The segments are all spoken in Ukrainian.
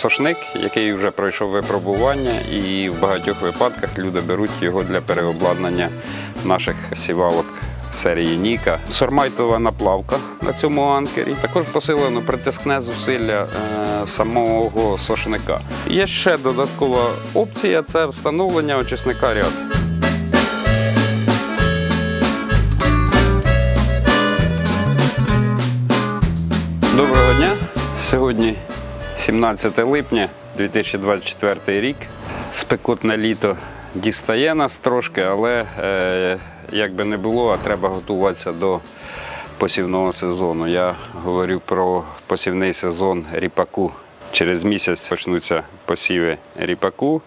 сошник, який вже пройшов випробування, і в багатьох випадках люди беруть його для переобладнання наших сівалок. Серії Ніка, сормайтова наплавка на цьому анкері. Також посилено притискне зусилля е, самого сошника. Є ще додаткова опція це встановлення очисника ряду. Доброго дня! Сьогодні 17 липня 2024 рік. Спекотне літо дістає нас трошки, але е, як би не було, а треба готуватися до посівного сезону. Я говорю про посівний сезон ріпаку. Через місяць почнуться посіви ріпаку.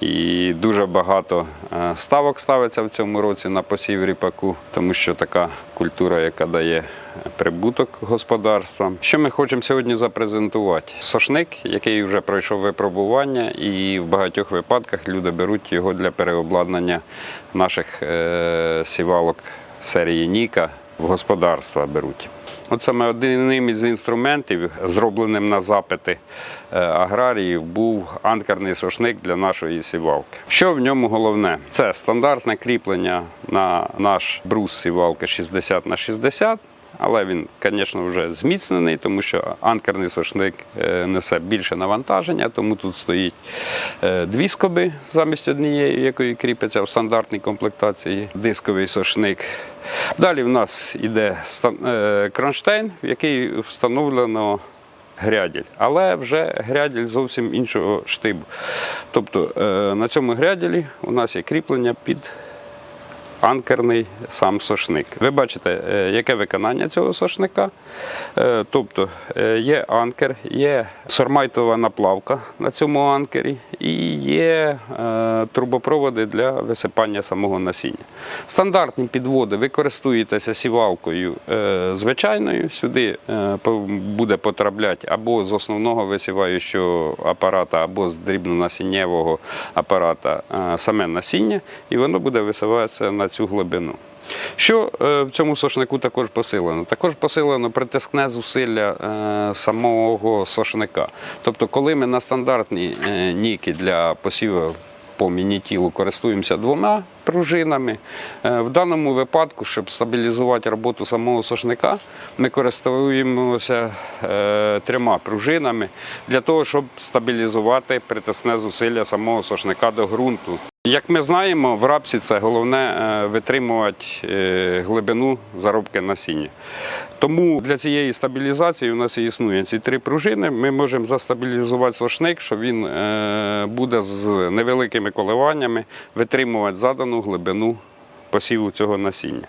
І дуже багато е, ставок ставиться в цьому році на посів ріпаку, тому що така культура, яка дає прибуток господарствам. Що ми хочемо сьогодні запрезентувати? Сошник, який вже пройшов випробування, і в багатьох випадках люди беруть його для переобладнання наших е, сівалок серії Ніка в господарства беруть. От саме одним із інструментів, зробленим на запити е, аграріїв, був анкерний сушник для нашої сівалки. Що в ньому головне? Це стандартне кріплення на наш брус сівалки 60 на 60 але він, звісно, вже зміцнений, тому що анкерний сошник е, несе більше навантаження, тому тут стоїть е, дві скоби замість однієї, якої кріпиться в стандартній комплектації дисковий сошник. Далі в нас йде е, кронштейн, в який встановлено гряділь, але вже гряділь зовсім іншого штибу. Тобто на цьому гряділі у нас є кріплення під анкерний сам сошник. Ви бачите, е, яке виконання цього сошника. Е, Тобто е, є анкер, є сормайтова наплавка на цьому анкері і є е, трубопроводи для висипання самого насіння. Стандартні підводи ви сівалкою е, звичайною. Сюди е, буде потрапляти або з основного висіваючого апарата, або з дрібнонасіннєвого апарата саме насіння, і воно буде висиватися на цю глибину. Що е, в цьому сошнику також посилено? Також посилено притискне зусилля е, самого сошника. Тобто, коли ми на стандартній е, ніки для посіву по мінітілу користуємося двома пружинами. В даному випадку, щоб стабілізувати роботу самого сошника, ми користуємося трьома пружинами для того, щоб стабілізувати притисне зусилля самого сошника до ґрунту. Як ми знаємо, в рапсі це головне е, витримувати е, глибину заробки насіння. Тому для цієї стабілізації у нас існує ці три пружини. Ми можемо застабілізувати сошник, що він е, буде з невеликими коливаннями витримувати задану глибину посіву цього насіння.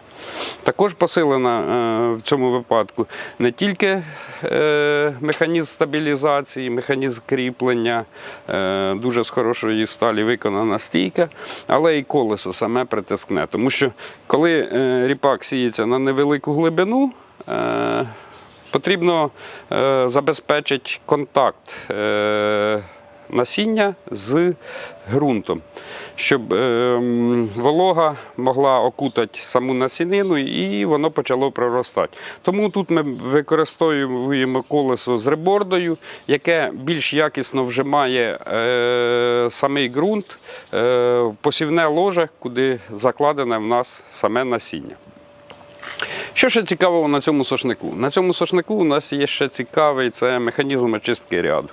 Також посилена е, в цьому випадку не тільки е, механізм стабілізації, механізм кріплення, е, дуже з хорошої сталі виконана стійка, але і колесо саме притискне. Тому що коли ріпак сіється на невелику глибину, потрібно забезпечити контакт. Е, насіння з ґрунтом, щоб е, волога могла окутати саму насінину і воно почало проростати. Тому тут ми використовуємо колесо з ребордою, яке більш якісно вжимає е, самий ґрунт е, в посівне ложе, куди закладене в нас саме насіння. Що ще цікавого на цьому сошнику? На цьому сошнику у нас є ще цікавий це механізм очистки ряду.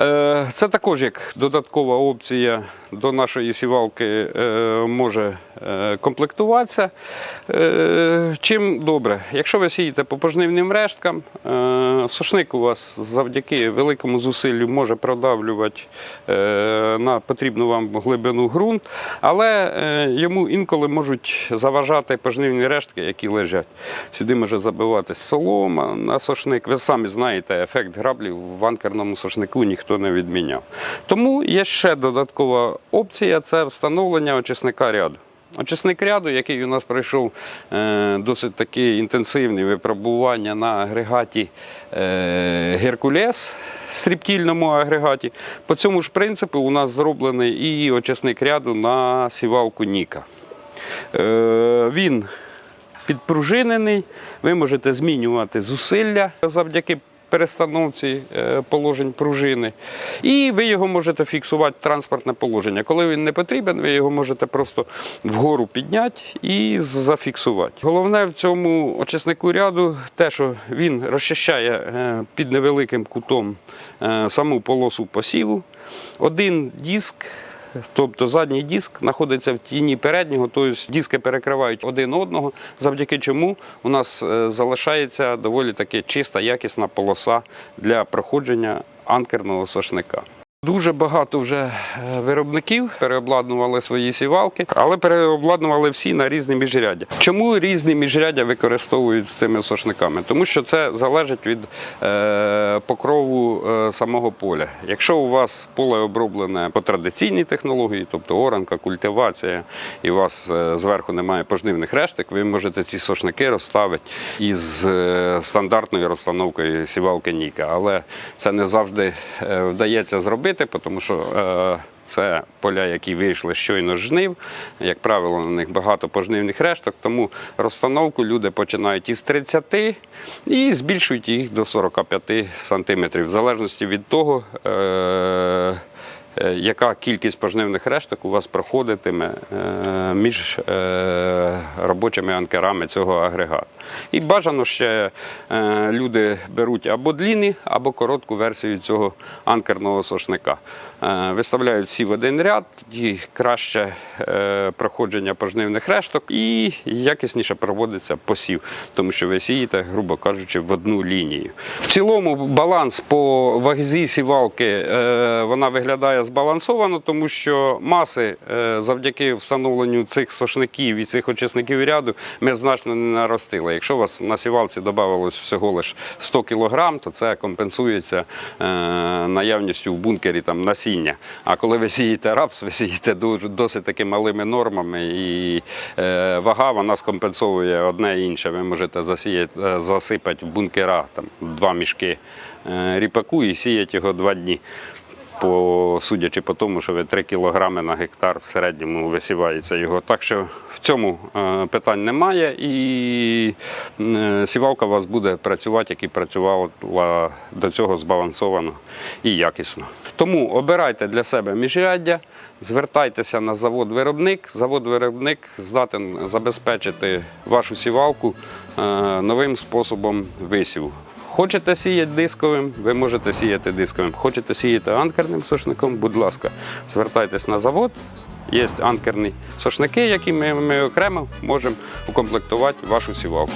Е, Це також як додаткова опція до нашої сівалки е, може е, комплектуватися. Е, Чим добре? Якщо ви сієте по пожнивним решткам, сошник у вас завдяки великому зусиллю може продавлювати на потрібну вам глибину ґрунт, але йому інколи можуть заважати пожнивні рештки, які лежать. Сюди може забиватись солома на сошник. Ви самі знаєте, ефект граблів в анкерному сошнику ніхто не відміняв. Тому є ще додаткова опція це встановлення очисника ряду. Очисник ряду, який у нас пройшов е, досить такі інтенсивні випробування на агрегаті е, Геркулес, стріптільному агрегаті. По цьому ж принципу у нас зроблений і очисник ряду на сівалку Ніка. Е, він підпружинений, ви можете змінювати зусилля завдяки перестановці е, положень пружини. І ви його можете фіксувати транспортне положення. Коли він не потрібен, ви його можете просто вгору підняти і зафіксувати. Головне в цьому очиснику ряду те, що він розчищає е, під невеликим кутом е, саму полосу посіву. Один диск. Тобто задній диск знаходиться в тіні переднього, тобто диски перекривають один одного, завдяки чому у нас е, залишається доволі таки чиста, якісна полоса для проходження анкерного сошника. Дуже багато вже е, виробників переобладнували свої сівалки, але переобладнували всі на різні міжряддя. Чому різні міжряддя використовують з цими сошниками? Тому що це залежить від е, покрову е, самого поля. Якщо у вас поле оброблене по традиційній технології, тобто оранка, культивація, і у вас зверху немає пожнивних решток, ви можете ці сошники розставити із стандартною розстановкою сівалки Ніка. Але це не завжди вдається зробити, тому що е, це поля, які вийшли щойно з жнив. Як правило, на них багато пожнивних решток, тому розстановку люди починають із 30 і збільшують їх до 45 сантиметрів, в залежності від того. Е, яка кількість пожнивних решток у вас проходитиме е, між е, робочими анкерами цього агрегату. І бажано ще е, люди беруть або дліни, або коротку версію цього анкерного сошника. Е, Виставляють всі в один ряд, тоді краще е, проходження пожнивних решток і якісніше проводиться посів, тому що ви сієте, грубо кажучи, в одну лінію. В цілому баланс по вазі сівалки е, вона виглядає збалансовано, тому що маси завдяки встановленню цих сошників і цих очисників ряду ми значно не наростили. Якщо у вас на сівалці додавалось всього лише 100 кг, то це компенсується наявністю в бункері там насіння. А коли ви сієте рапс, ви сієте дуже досить таки малими нормами, і е, вага вона скомпенсовує одне і інше. Ви можете засіяти, е, засипати в бункера там два мішки е, ріпаку і сіяти його два дні. По судячи по тому, що ви 3 кілограми на гектар в середньому висівається його. Так що в цьому е, питань немає, і е, сівалка у вас буде працювати, як і працювала до цього збалансовано і якісно. Тому обирайте для себе міжряддя. Звертайтеся на завод-виробник. Завод-виробник здатен забезпечити вашу сівалку е, новим способом висіву. Хочете сіяти дисковим, ви можете сіяти дисковим. Хочете сіяти анкерним сошником, будь ласка, звертайтесь на завод. Є анкерні сошники, які ми, ми окремо можемо укомплектувати вашу сівалку.